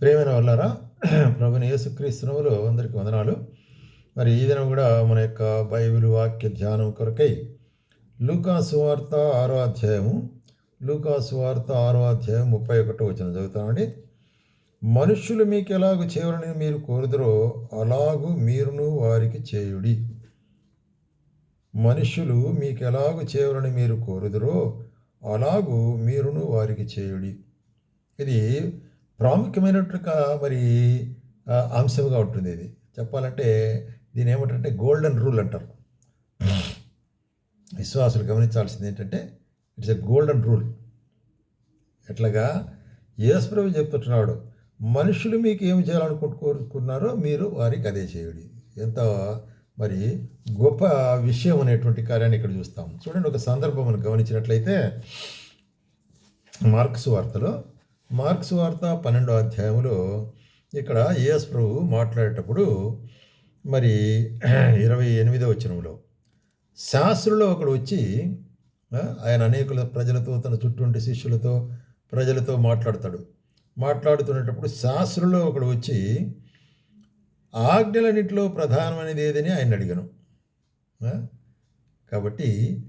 ప్రేమైన వాళ్ళారా? ప్రభుని యేసుక్రీస్తునవులు అందరికీ వందనాలు. మరి ఈ దినం కూడా మన యొక్క బైబిల్ వాక్య ధ్యానం కొరకై లూకాసు వార్త ఆరో అధ్యాయము లూకాసు వార్త ఆరో అధ్యాయం ముప్పై ఒకటో వచ్చిన చదువుతామండి. మనుష్యులు మీకు ఎలాగ చేయవలని మీరు కోరుదురో అలాగూ మీరును వారికి చేయుడి. మనుష్యులు మీకు ఎలాగ చేయవలని మీరు కోరుదురో అలాగూ మీరును వారికి చేయుడి. ఇది ప్రాముఖ్యమైన మరి అంశంగా ఉంటుంది ఇది. చెప్పాలంటే దీని ఏమంటారంటే గోల్డెన్ రూల్ అంటారు. విశ్వాసులు గమనించాల్సింది ఏంటంటే ఇట్స్ ఎ గోల్డెన్ రూల్ ఎట్లాగా? యేసుప్రభు చెప్తున్నాడు మనుషులు మీకు ఏమి చేయాలనుకుంటున్నారో కోరుకున్నారో మీరు వారికి అదే చేయడి. ఎంత మరి గొప్ప విషయం అనేటువంటి కార్యాన్ని ఇక్కడ చూస్తాం. చూడండి ఒక సందర్భం మనం గమనించినట్లయితే మార్క్స్ వార్తలో మార్క్స్ వార్త పన్నెండో అధ్యాయంలో ఇక్కడ ఏఎస్ ప్రభు మాట్లాడేటప్పుడు మరి ఇరవై ఎనిమిదో వచ్చినంలో శాస్త్రులో ఒకడు వచ్చి ఆయన అనేకుల ప్రజలతో తన చుట్టూ ఉండే శిష్యులతో ప్రజలతో మాట్లాడతాడు. మాట్లాడుతున్నప్పుడు శాస్త్రులో ఒకడు వచ్చి ఆజ్ఞలన్నింటిలో ప్రధానమైనది ఏదని ఆయన అడిగాను. కాబట్టి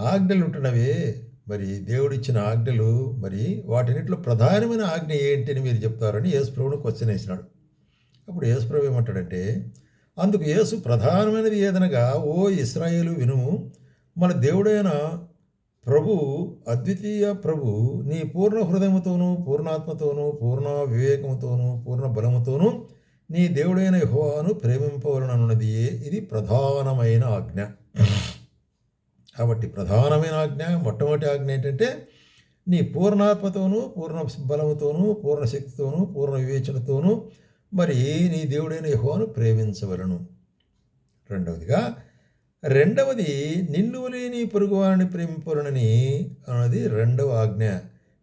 ఆజ్ఞలు ఉంటున్నవే మరి దేవుడిచ్చిన ఆజ్ఞలు మరి వాటినిట్లో ప్రధానమైన ఆజ్ఞ ఏంటని మీరు చెప్తారని యేసు క్వశ్చన్ వేసినాడు. అప్పుడు యేసుప్రభు ఏమంటాడంటే అందుకు యేసు ప్రధానమైనది ఏదనగా ఓ ఇస్రాయేలు వినుము మన దేవుడైన ప్రభు అద్వితీయ ప్రభు నీ పూర్ణ హృదయముతోనూ పూర్ణాత్మతోనూ పూర్ణ వివేకముతోనూ పూర్ణ బలముతోనూ నీ దేవుడైన యహోవాను ప్రేమింపవలనన్నది ఇది ప్రధానమైన ఆజ్ఞ. కాబట్టి ప్రధానమైన ఆజ్ఞ మొట్టమొదటి ఆజ్ఞ ఏంటంటే నీ పూర్ణాత్మతోనూ పూర్ణ బలముతోనూ పూర్ణ శక్తితోనూ పూర్ణ వివేచనతోనూ మరి నీ దేవుడైన యహోను ప్రేమించవలను. రెండవదిగా రెండవది నిన్ను లేని పొరుగువారిని ప్రేమింపలనని అన్నది రెండవ ఆజ్ఞ.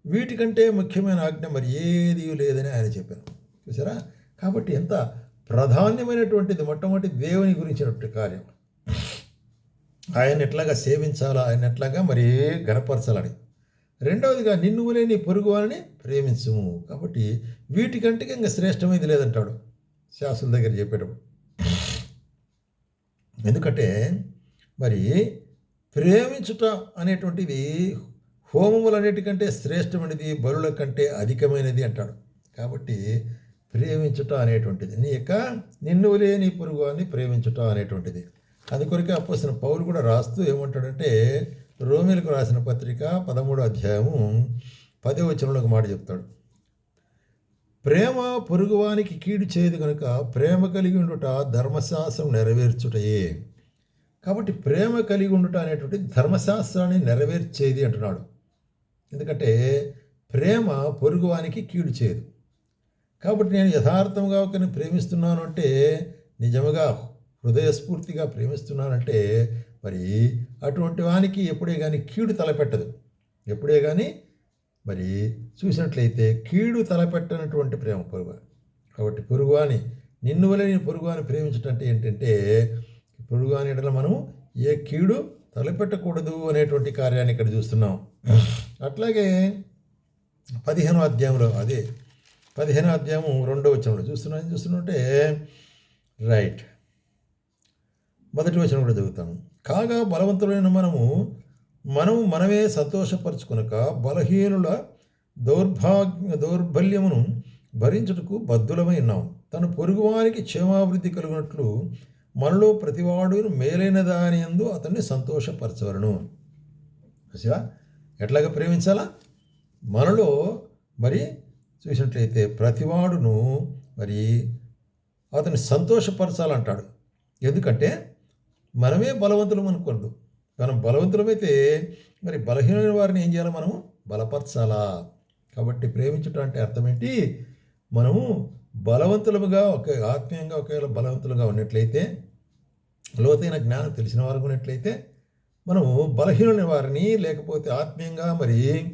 వీటికంటే ముఖ్యమైన ఆజ్ఞ మరి ఏది లేదని ఆయన చెప్పాను చూసారా? కాబట్టి ఎంత ప్రధాన్యమైనటువంటిది మొట్టమొదటి దేవుని గురించినటువంటి కార్యం. ఆయన ఎట్లాగా సేవించాలా? ఆయన ఎట్లాగా మరి గనపరచాలని రెండవదిగా నిన్ను లేని పొరుగు వాళ్ళని ప్రేమించుము. కాబట్టి వీటికంటే ఇంకా శ్రేష్టమైనది లేదంటాడు శాసుల దగ్గర చెప్పేటప్పుడు. ఎందుకంటే మరి ప్రేమించుట అనేటువంటిది హోమములన్నిటికంటే శ్రేష్టమైనది బలుల కంటే అధికమైనది అంటాడు. కాబట్టి ప్రేమించుట అనేటువంటిది. నీ యొక్క నిన్ను లేని పొరుగు అని ప్రేమించుట అనేటువంటిది. అందుకొరకే అప్పసిన పౌలు కూడా రాస్తూ ఏమంటాడంటే రోమిలకు రాసిన పత్రిక పదమూడో అధ్యాయము పదే వచనంలో ఒక మాట చెప్తాడు. ప్రేమ పొరుగువానికి కీడు చేయదు కనుక ప్రేమ కలిగి ఉండుట ధర్మశాస్త్రం నెరవేర్చుటయే. కాబట్టి ప్రేమ కలిగి ఉండుట అనేటువంటి ధర్మశాస్త్రాన్ని నెరవేర్చేది అంటున్నాడు. ఎందుకంటే ప్రేమ పొరుగువానికి కీడు చేయదు. కాబట్టి నేను యథార్థంగా ఒకరిని ప్రేమిస్తున్నాను అంటే నిజముగా హృదయస్ఫూర్తిగా ప్రేమిస్తున్నానంటే మరి అటువంటి వానికి ఎప్పుడే కానీ కీడు తలపెట్టదు. ఎప్పుడే కానీ మరి చూసినట్లయితే కీడు తలపెట్టనటువంటి ప్రేమ పొరుగు కాబట్టి పొరుగువాని నిన్ను వల్ల నేను పొరుగువాని ప్రేమించటం అంటే ఏంటంటే పొరుగువాని ఎడల మనము ఏ కీడు తలపెట్టకూడదు అనేటువంటి కార్యాన్ని ఇక్కడ చూస్తున్నాం. అట్లాగే పదిహేనో అధ్యాయంలో అదే పదిహేనో అధ్యాయం రెండో వచనంలో చూస్తున్నా చూస్తున్నట్టే రైట్. మొదటి వచనం కూడా చదువుతాం. కాగా బలవంతులైన మనము మనము మనమే సంతోషపరచుకునక బలహీనుల దౌర్భాగ్య దౌర్బల్యమును భరించుటకు బద్దులమై ఉన్నాం. తన పొరుగువారికి క్షేమాభివృద్ధి కలిగినట్లు మనలో ప్రతివాడు మేలైన దాని యందు అతన్ని సంతోషపరచవలను. చూసావా? ఎట్లాగా ప్రేమించాలా? మనలో మరి చూసినట్లయితే ప్రతివాడును మరి అతన్ని సంతోషపరచాలంటాడు. ఎందుకంటే మనమే బలవంతులం అనుకోద్దు మనం బలవంతులమైతే మరి బలహీనమైన వారిని ఏం చేయాలి మనము? బలపరచాలా. కాబట్టి ప్రేమించటం అంటే అర్థం ఏంటి మనము బలవంతులముగా ఒక ఆత్మీయంగా ఒకవేళ బలవంతులుగా ఉన్నట్లయితే లోతైన జ్ఞానం తెలిసిన వారు ఉన్నట్లయితే మనము బలహీనమైన వారిని లేకపోతే ఆత్మీయంగా మరి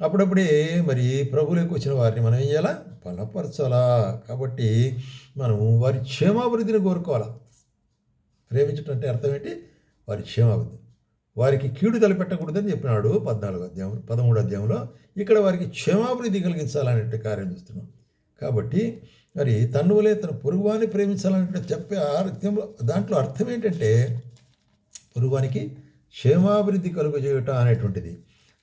అప్పుడప్పుడే మరి ప్రభులకు వచ్చిన వారిని మనం ఏం చేయాలా? బలపరచాలా. కాబట్టి మనము వారి క్షేమాభివృద్ధిని కోరుకోవాలా. ప్రేమించటం అంటే అర్థం ఏంటి? వారి క్షేమాభివృద్ధి వారికి కీడు తలపెట్టకూడదని చెప్పినాడు పద్నాలుగు అధ్యాయం పదమూడు అధ్యాయంలో. ఇక్కడ వారికి క్షేమాభివృద్ధి కలిగించాలనే కార్యం చేస్తున్నాం. కాబట్టి మరి తన్నువలే తన పొరుగువాన్ని ప్రేమించాలంటే చెప్పే అర్థంలో దాంట్లో అర్థం ఏంటంటే పొరుగువానికి క్షేమాభివృద్ధి కలుగజేయటం అనేటువంటిది.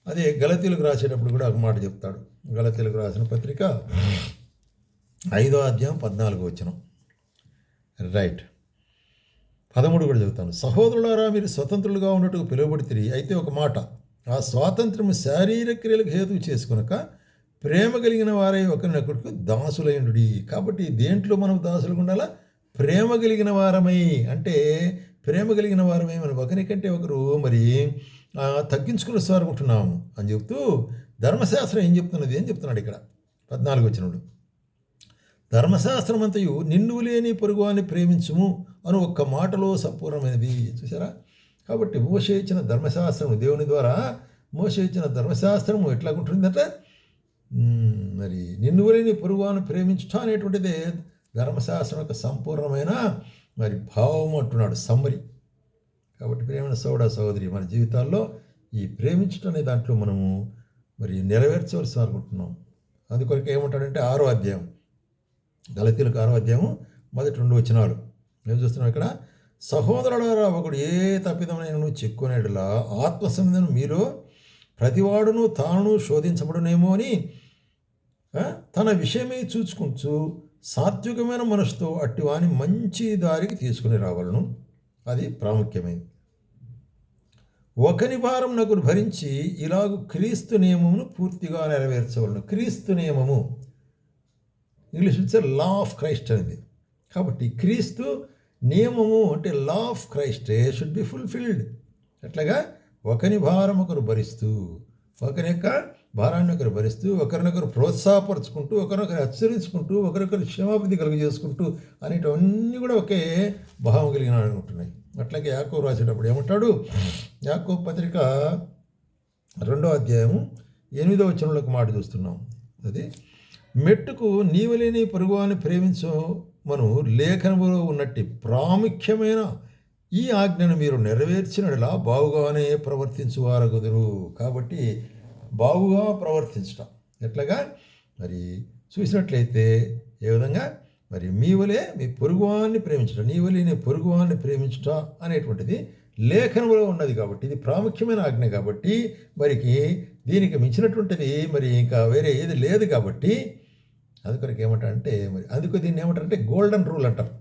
అదే గలతీలకు రాసేటప్పుడు కూడా ఒక మాట చెప్తాడు. గలతీలకు రాసిన పత్రిక ఐదో అధ్యాయం పద్నాలుగు వచనం. రైట్. పదమూడు కూడా చదువుతాను. సహోదరులారా మీరు స్వతంత్రులుగా ఉన్నట్టుకు పిలువబడితే అయితే ఒక మాట ఆ స్వాతంత్రము శారీరక క్రియలకు హేతు చేసుకునక ప్రేమ కలిగిన వారై ఒకరినొకరికి దాసులైండు కాబట్టి దేంట్లో మనం దాసులు ఉండాలా? ప్రేమ కలిగిన వారమై. అంటే ప్రేమ కలిగిన వారమై మనం ఒకరికంటే ఒకరు మరి తగ్గించుకునే తగ్గించుకుని సారుకుంటున్నాము అని చెప్తూ ధర్మశాస్త్రం ఏం చెప్తున్నది? ఏం చెప్తున్నాడు ఇక్కడ? పద్నాలుగు వచ్చినప్పుడు. ధర్మశాస్త్రమంతయు నిన్ను లేని పొరుగువాన్ని ప్రేమించుము అని ఒక్క మాటలో సంపూర్ణమైనది. చూసారా కాబట్టి మోసే ఇచ్చిన ధర్మశాస్త్రము దేవుని ద్వారా మోసే ఇచ్చిన ధర్మశాస్త్రము ఎట్లా ఉంటుందంటే మరి నిన్ను లేని పొరుగువాన్ని ప్రేమించటం అనేటువంటిదే ధర్మశాస్త్రం యొక్క సంపూర్ణమైన మరి భావం అంటున్నాడు సమ్మరి. కాబట్టి ప్రేమ సోడ సోదరి మన జీవితాల్లో ఈ ప్రేమించటం అనే దాంట్లో మనము మరి నెరవేర్చవలసి అనుకుంటున్నాం. అందుకొరకు ఏమంటాడంటే ఆరో అధ్యాయం. గలతీలకు ఆరో అధ్యాయం మొదటి రెండు వచనాలు. ఏం చూస్తున్నాం ఇక్కడ? సహోదరులారా ఒకడు ఏ తప్పిదమైన చెక్కునేడులా? ఆత్మ సంబంధం మీలో ప్రతివాడును తాను శోధించబడునేమో అని తన విషయమే చూచుకుంటూ సాత్వికమైన మనసుతో అట్టి వాని మంచి దారికి తీసుకుని రావాలను. అది ప్రాముఖ్యమైనది. ఒకని భారం నకును భరించి ఇలాగు క్రీస్తు నియమమును పూర్తిగా నెరవేర్చవలను. క్రీస్తు నియమము. ఇంగ్లీష్ వచ్చే లా ఆఫ్ క్రైస్ట్ అనేది కాబట్టి క్రీస్తు నియమము అంటే law of Christ should be fulfilled ఎట్లాగా ఒకని భారం ఒకరు భరిస్తూ ఒకరి యొక్క భారాన్ని ఒకరు భరిస్తూ ఒకరినొకరు ప్రోత్సాహపరుచుకుంటూ ఒకరినొకరు హెచ్చరించుకుంటూ ఒకరికొకరు క్షమాభిధి కలుగజేసుకుంటూ అనేటివన్నీ కూడా ఒకే భావం కలిగిన అనుకుంటున్నాయి అట్లాగే యాకో రాసేటప్పుడు ఏమంటాడు? యాకో పత్రిక రెండో అధ్యాయము ఎనిమిదో వచనంలోకి మాట చూస్తున్నాం. అది మెట్టుకు నీవలేని పొరుగువాన్ని ప్రేమించు మనం లేఖనములో ఉన్నట్టి ప్రాముఖ్యమైన ఈ ఆజ్ఞను మీరు నెరవేర్చినలా బావుగానే ప్రవర్తించువారు కుదురు కాబట్టి బావుగా ప్రవర్తించటం. ఎట్లాగా? మరి చూసినట్లయితే ఏ విధంగా? మరి మీ వలే మీ పొరుగువాన్ని ప్రేమించటం నీ వలే నీ పొరుగువాన్ని ప్రేమించట అనేటువంటిది లేఖనంలో ఉన్నది కాబట్టి ఇది ప్రాముఖ్యమైన ఆజ్ఞ కాబట్టి మరికి దీనికి మించినటువంటిది మరి ఇంకా వేరే ఏది లేదు కాబట్టి అందుకొరకు ఏమంటారంటే మరి అందుకు దీన్ని ఏమంటారంటే గోల్డెన్ రూల్ అంటారు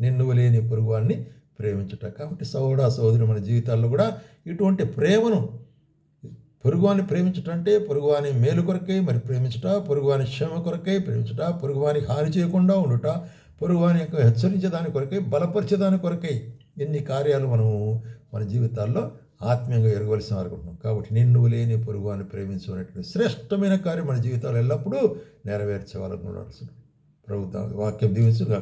నిన్ను లేని పొరుగువాన్ని ప్రేమించుట. కాబట్టి సోదర సోదరి మన జీవితాల్లో కూడా ఇటువంటి ప్రేమను పొరుగువాని ప్రేమించటం అంటే పొరుగువాని మేలు కొరకై మరి ప్రేమించుట పొరుగువాని క్షమ కొరకై ప్రేమించుట పొరుగువాని హాని చేయకుండా ఉండుట పొరుగువాని యొక్క హెచ్చరించేదాని కొరకై బలపరిచేదాని కొరకై ఎన్ని కార్యాలు మనము మన జీవితాల్లో ఆత్మీయంగా ఎరగవలసిన అనుకుంటున్నాం కాబట్టి నిన్ను లేని పొరుగువాన్ని ప్రేమించు అనేటువంటి శ్రేష్టమైన కార్యం మన జీవితాలు ఎల్లప్పుడూ నెరవేర్చేవాళ్ళకు ప్రభుత్వం వాక్యం దీవించుగా